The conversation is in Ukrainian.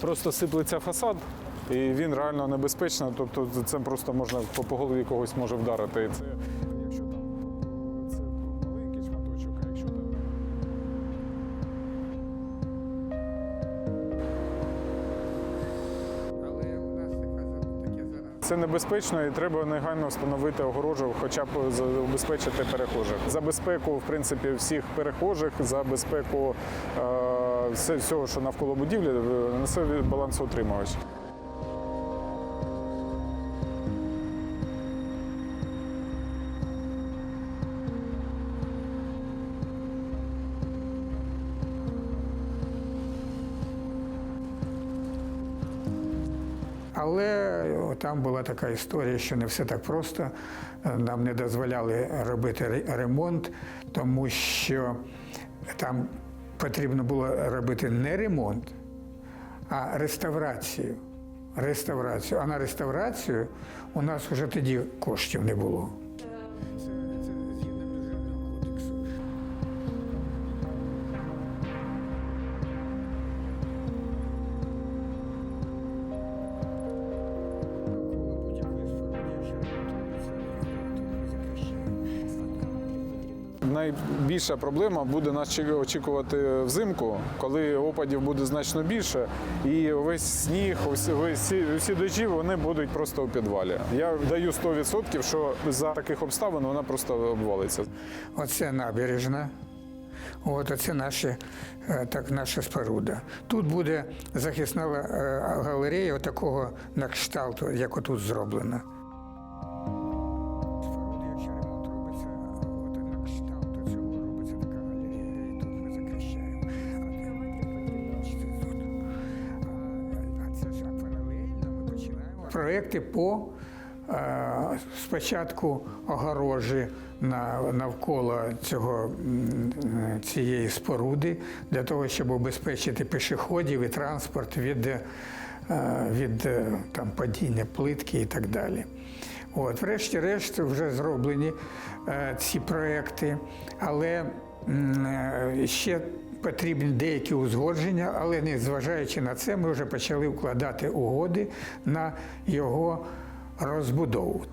Просто сиплеться фасад, і він реально небезпечний. Тобто це просто можна по, голові когось може вдарити. Це Це небезпечно і треба негайно встановити огорожу, хоча б забезпечити перехожих. За безпеку, в принципі, всіх перехожих, за безпеку е, всього, що навколо будівлі, е, несе балансоутримувач. Але там була така історія, що не все так просто. Нам не дозволяли робити ремонт, тому що там потрібно було робити не ремонт, а реставрацію. Реставрацію. А на реставрацію у нас вже тоді коштів не було. Найбільша проблема буде нас очікувати взимку, коли опадів буде значно більше, і весь сніг, усі, усі, дощі вони будуть просто у підвалі. Я даю 100%, що за таких обставин вона просто обвалиться. Оце набережна. От оце наші, е, так, наша споруда. Тут буде захисна е, галерея такого на кшталту, як отут зроблена. Проекти по е, спочатку огорожі навколо цього, е, цієї споруди для того, щоб убезпечити пішоходів і транспорт від, е, від там, падіння плитки і так далі. От, врешті-решт, вже зроблені ці проекти, але ще потрібні деякі узгодження, але не зважаючи на це, ми вже почали вкладати угоди на його розбудову.